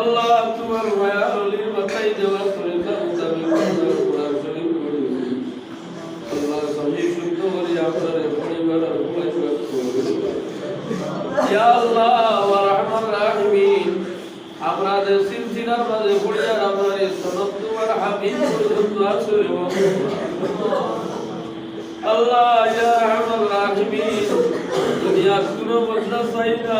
আল্লাহ তোমার মায়ার অলির বাতাই দেওয়ার তরিকা মোতাবেক তোমার কোরআন শরীফ পড়ি আল্লাহ সহি শুদ্ধ করে আপনার পরিবার আর পরিবার ইয়া আল্লাহ ওয়া রাহমান রাহিম আমরা যে সিলসিলার মাঝে পড়িয়া এই সনদ তোমার হাবিব পর্যন্ত আসলে আল্লাহ ইয়া রাহমান রাহিম দুনিয়ার কোনো বদলা চাই না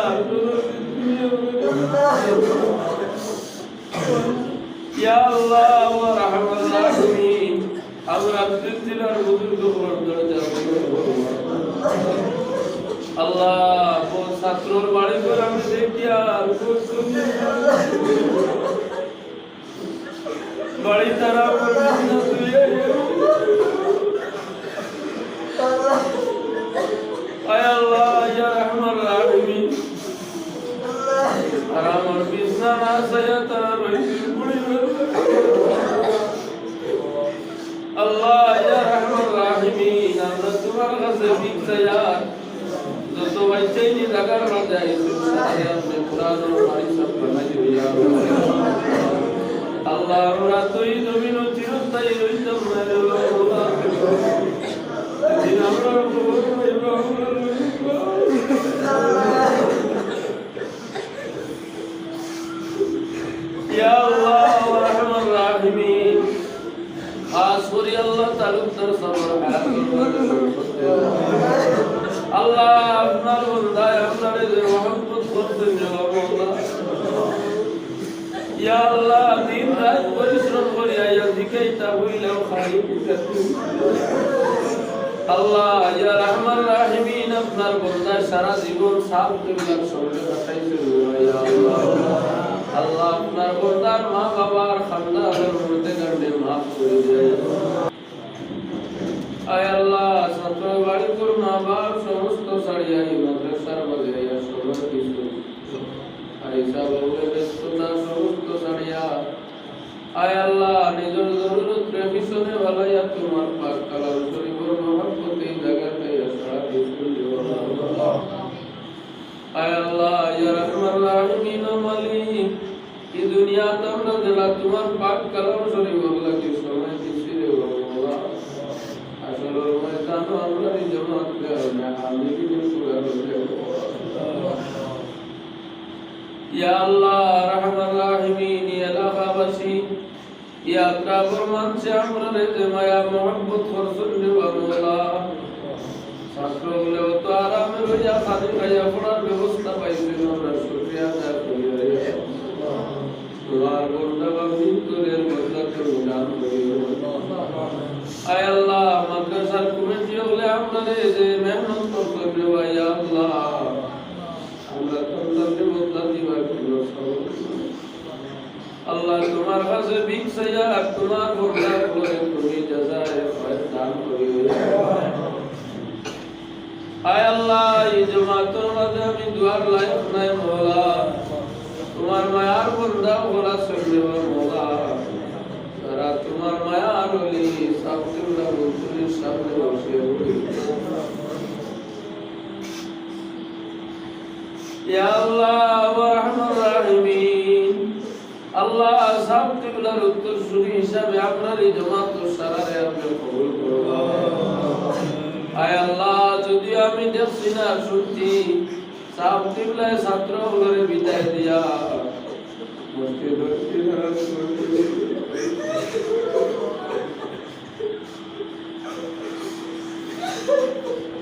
ইয়া আল্লাহ ওয়া রাহমান রাহিম আমরা সিলসিলার বুজুর্গ দরজা আল্লাহ ও ছাত্রর বাড়ি করে আমি দেখি আর বাড়ি তারা আমার আয় আল্লাহ ইয়া রহমান রাহিম সায়া তারা রয়েছে আল্লাহ ইয়া রহমান রাহিম আমরা তোমার কাছে ভিক্ষা যত বাচ্চাই নি লাগার মধ্যে আইছে আপনি কোরআন ও হাদিস আল্লাহ আমরা তুই নবীন চিরস্থায়ী রইতাম ইয়া আল্লাহ ওয়া রাহমান। খাস করে আল্লাহ আপনার বন্দায় আপনার ইয়া আল্লাহ দিন রাত পরিশ্রম করি আয়া দিকেই তা খালি আল্লাহ ইয়া রহমান রাহিমিন আপনার বন্দা সারা জীবন সাফ কিবলার সঙ্গে কাটাইছে আল্লাহ। আল্লাহ আপনার বন্দার মা বাবার খানদানের মধ্যে কারণে মাফ করে দেয়। আয় আল্লাহ ছাত্র বাড়ি মা বাপ সমস্ত এই মাদ্রাসার মাঝে সবার কিছু আইসা বাবুরে ব্যস্ততা, সমস্ত ছাড়িয়া আয় আল্লাহ, নিজের জরুরত পিছনে ভালাইয়া তোমার পাক কালাম শরীফের মহব্বতে এই জায়গাতে সারা বিস্কুল আয় আল্লাহ ইয়া রহমান রাহিমিন মালিক দুনিয়াতে আমরা যারা তোমার পাক কালাম সময় কি ইয়া আল্লাহ রহমান রাহিমিন ইয়া এলাকাবাসী ইয়া আত্রাবর মানছে আমরা যে মায়া মোহাম্মত করছেন রে বাবা ব্যবস্থা পাইছেন আমরা শুক্রিয়া আদায় করি রে তোমার বন্ধা বা মৃত্যুরের বদলা তুমি দান করিও আয় আল্লাহ, মাদ্রাসার কমিটি হলে আপনাদের যে মেহনত করতেন রে ভাই আল্লাহ। আমরা তন্দাকে বদলা দিবার কোনো আল্লাহ তোমার কাছে ভিক্ষা আর তোমার বদলা করে তুমি জাযায়ে খয়র দান করিও। আয় আল্লাহ, এই জমাতের মাঝে আমি দুয়ার লায়ক নাই মোলা তোমার মায়ার বন্ধা বলা সঙ্গে মোলা তারা তোমার মায়ার অলি সাবতুল্লাহ মন্ত্রীর সামনে বসে ইয়া আল্লাহ ওয়া রাহমান। রাহিমিন আল্লাহ উত্তর সুরি হিসাবে আপনার এই জমাত সারারে আপনি কবুল আয় আল্লাহ, যদি আমি দেখছি না শুনছি সাপ কিবলায় ছাত্র বিদায় দিয়া। মসজিদ মসজিদ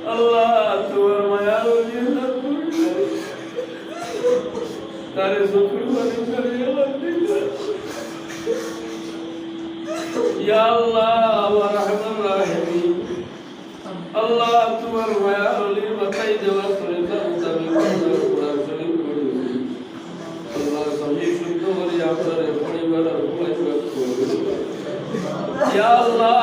আল্লাহ তোমার মায়া দিয়ে তারে চোখের পানি ফেলে ইয়া আল্লাহ ওয়া রাহমান রাহিম আল্লাহ তোমার মায়া হলি মাথায় দেওয়া করে দাও তবে কোরআন শরীফ পড়ি আল্লাহ সহি শুদ্ধ করে আপনার পরিবার উপরে ইয়া আল্লাহ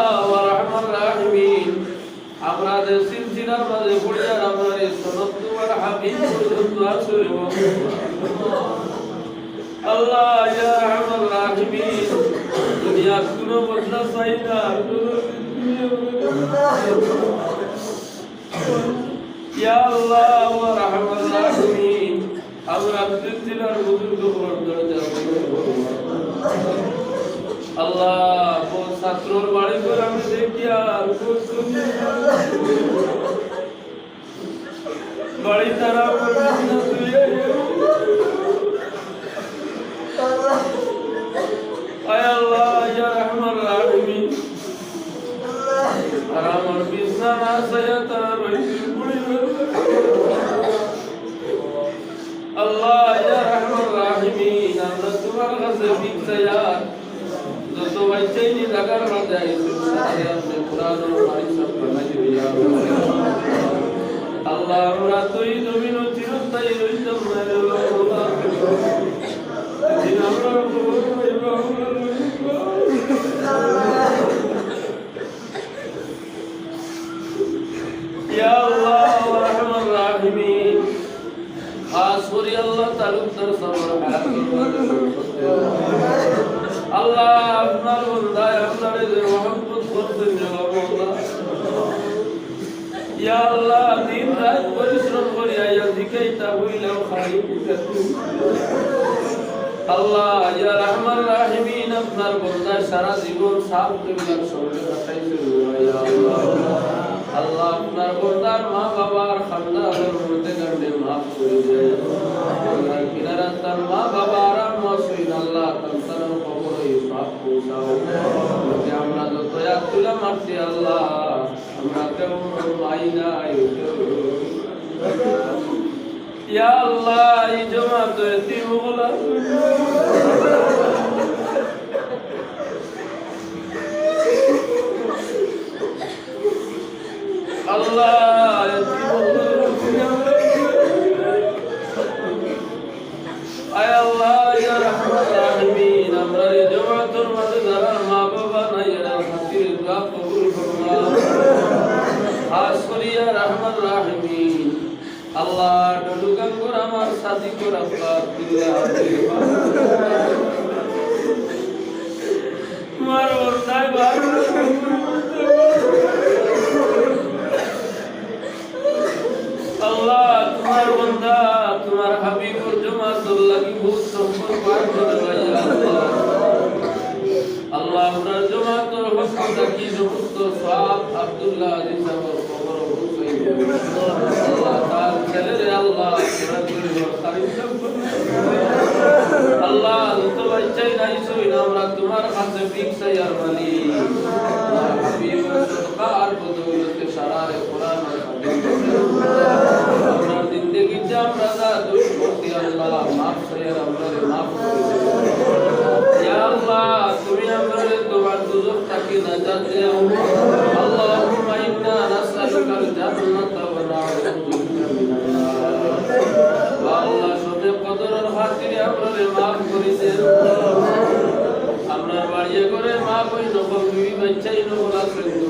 আপনাদের সিলসিলার মাঝে ঘুরিয়ার আপনার এই সনদ তোমার হাবিব পর্যন্ত আছে আল্লাহ, ইয়া রাহমান রাহিমিন। দুনিয়া কোনো বদলা চাই না। ইয়া আল্লাহ ওয়া রাহমান রাহিমিন। আমরা সিলসিলার বুজুর্গ পর্যন্ত আল্লাহ, কোন ছাত্রর বাড়ি করে আমি দেখি আর কোন বাড়ি তারা করবেন না তুই আয় আল্লাহ ইয়া রহমান রাহিমিন আর আমার বিছনা না সায়া তারা রইছে পড়ে আল্লাহ ইয়া রহমান কোরআন ও হাদিস সব বানাই দিয়া আল্লাহ আমরা তুই জমিন চিরস্থায়ী রইতাম ইয়া আল্লাহ রহমান রাহিমিন খাস করে আল্লাহ তালুকদার সবার আল্লাহ আপনার বন্দায় আপনার যে মহব্বত করতেন জনাব আল্লাহ ইয়া আল্লাহ দিন রাত পরিশ্রম করে আয়া দিকেইতা হইলেও খালি আল্লাহ ইয়া রহমান রাহিমিন আপনার বন্দায় সারা জীবন সাত কবিলার সঙ্গে কাটাইছে ইয়া আল্লাহ আল্লাহ আপনার বন্দার মা বাবার খানদানের মধ্যে গান্ডে মাফ করে দেয় আল্লাহ কিনারা তার মা বাবা আরাম মাসুইন আল্লাহ তার খবর এই সব পৌঁছাও যে আমরা যত এক মারছি আল্লাহ আমরা কেমন মাই নাই ইয়া আল্লাহ এই জমাত এতিম বলা ইয়া আল্লাহ আল্লাহ আল্লাহ, তোমার বন্দা, তোমার হাবিবুর জামাতুল লাগি বহুত সম্পর্ক আল্লাহ। আপনার সমস্ত সওয়াব আব্দুল্লাহ হুসাইন আল্লাহ খারিজ বাচ্চাই নাই আমরা তোমার কাছে ভিক্ষা আর সদকা আর বদৌলতে সারারে আমরা যে আমরা যা আমরা আল্লাহ তুমি আমাদের তোমার দুজক থেকে নাজাত দাও আল্লাহুম্মা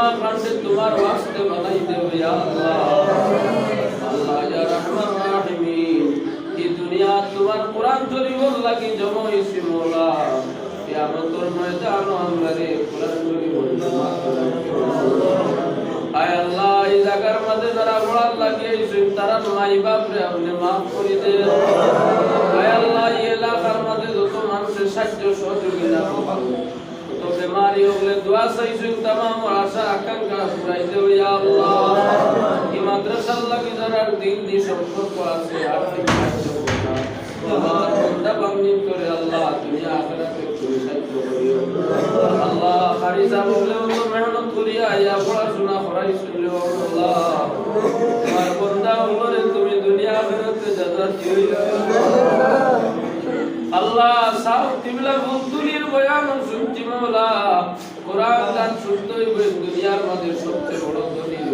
জমা কাণ্ডে তোমার ওয়াস্তে বানাই দেব আল্লাহ। ইয়া এই দুনিয়া তোমার লাগি মোলা। কিয়ামতের ময়দান আমরা আয় আল্লাহ, এই জায়গার মধ্যে যারা বড়ার লাগিয়েছেন, তারা মাই বাপ রে, আপনি মাফ করে দেন। আয় আল্লাহ, এই এলাকার মধ্যে যত মানুষের সাহায্য সহযোগিতা তো বেমারি হলে দোয়া চাইছেন তামাম আশা আকাঙ্ক্ষা পুরাই দেও ইয়া আল্লাহ। এই মাদ্রাসার লাগি যারা দিন দি সম্পর্ক আছে আর্থিক সাহায্য আমার বন্দা বান্দিন করে আল্লাহ তুমি আখিরাতে তুমি সাহায্য করিও। আল্লাহ খারিজা বললেও তো মেহনত করিয়া ইয়া পড়াশোনা করাইছিল তুমি দুনিয়া ফেরতে যাদা দিও আল্লাহ সাউ কিবলা বন্ধুলির বয়ান শুনছি মাওলা। কোরআন গান শুনতে হইবে দুনিয়ার মধ্যে সবচেয়ে বড় দলিল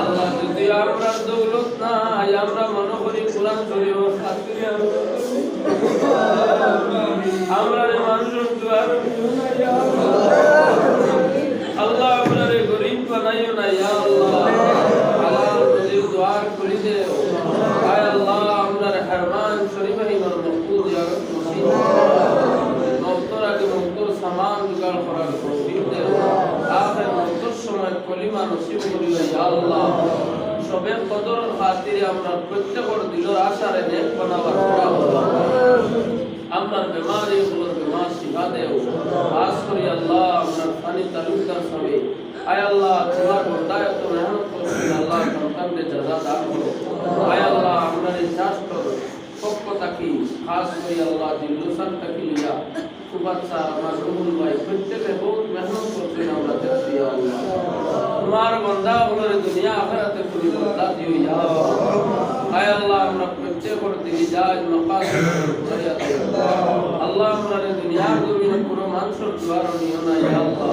আল্লাহ, যদি আমরা দৌলত নাই, আমরা মনে করি কোরআন শরীফ আমরা রে মানুষের দুয়ার। আল্লাহ আমরা রে গরিব বানাইও না ইয়া আল্লাহ। আল্লাহ আমরা রে হারমান শরীফ ইমান মকবুল ইয়া রব নসিব আগে সময় কলিমা নসিব করিও, ইয়া আল্লাহ। সবে কদর খাতিরে আমরা প্রত্যেকর দিলর নেক বানাবার করা আল্লাহ আপনার বেমারি হলো বেমার শিফা দেও খাস করি আল্লাহ আপনার ফানি তালুকদার সবে আয় আল্লাহ, তোমার বন্দায় তো মেহনত করছেন আল্লাহ সন্তানকে জাজা দান করো। আয় আল্লাহ আপনার এই থাকি খাস করি আল্লাহ থাকি লিয়া? আমার ভাই, প্রত্যেকে বহুত মেহনত করছেন আমরা দেখছি তোমার দুনিয়া আখেরাতে তুমি বন্দা দিও, ইয়া আয় আল্লাহ, আমরা প্রত্যেকর দিলি যাজ মাকাস আল্লাহ আমরা দুনিয়ার জমিনে পুরো মানুষের দুয়ার নিও না ইয়া আল্লাহ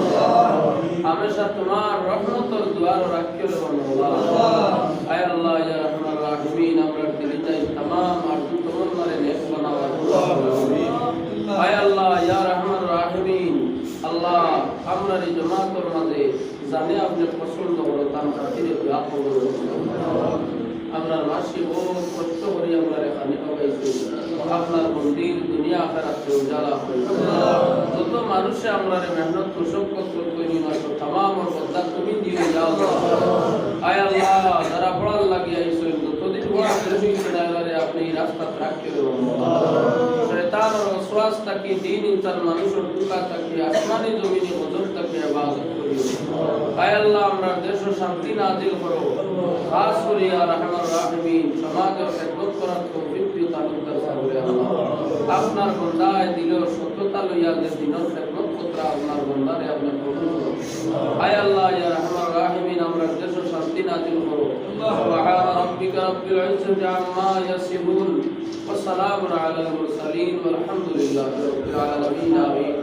হামেশা তোমার রহমতের দুয়ার রাখিও রে আল্লাহ আয় আল্লাহ ইয়া রহমান রাহিমিন আমরা দিলি যাই तमाम আরজু তোমার নেক বানাওয়ার আয় আল্লাহ ইয়া রহমান রাহিমিন আল্লাহ আমরা এই জামাতের মাঝে জানে আপনি পছন্দ করো তার খাতিরে দোয়া করো আমরা মাসি বহুত কষ্ট করি আমরা এখানে পাইছি। আপনার মন্দির দুনিয়া আখেরাতে উজালা হয়েছে যত মানুষে আমরা মেহনত প্রসঙ্গ করি মাত্র তামাম বদলা তুমি দিয়ে যাও। আয় আল্লাহ, যারা পড়ার লাগি আইছো যতদিন ছেড়ে আপনি এই রাস্তা রাখতে শয়তান और ওয়াসওয়াস তাকি দিন ইনসান মানুষের দুকা তাকি আসমানি জমিনে তাকি ইবাদত করিও আয় আল্লাহ, আমরা দেশ শান্তি নাজিল করো। খাস করে আর আমার রাহমিন সমাজের খেদমত করার তৌফিক দিও তালুকদার সাহেব আল্লাহ আপনার বন্দায় দিল সত্যতা লইয়া যে দিনের খেদমত করা আপনার বন্দারে আপনার কবুল করো আয় আল্লাহ, ইয়া রাহমান রাহিমিন, আমরা দেশ শান্তি নাজিল করো। সুবহান রাব্বিকা রাব্বিল ইজ্জতি আম্মা ইয়াসিফুন। ওয়া সালামুন আলাল মুরসালিন ওয়া আলহামদুলিল্লাহি রাব্বিল আলামিন, আমিন।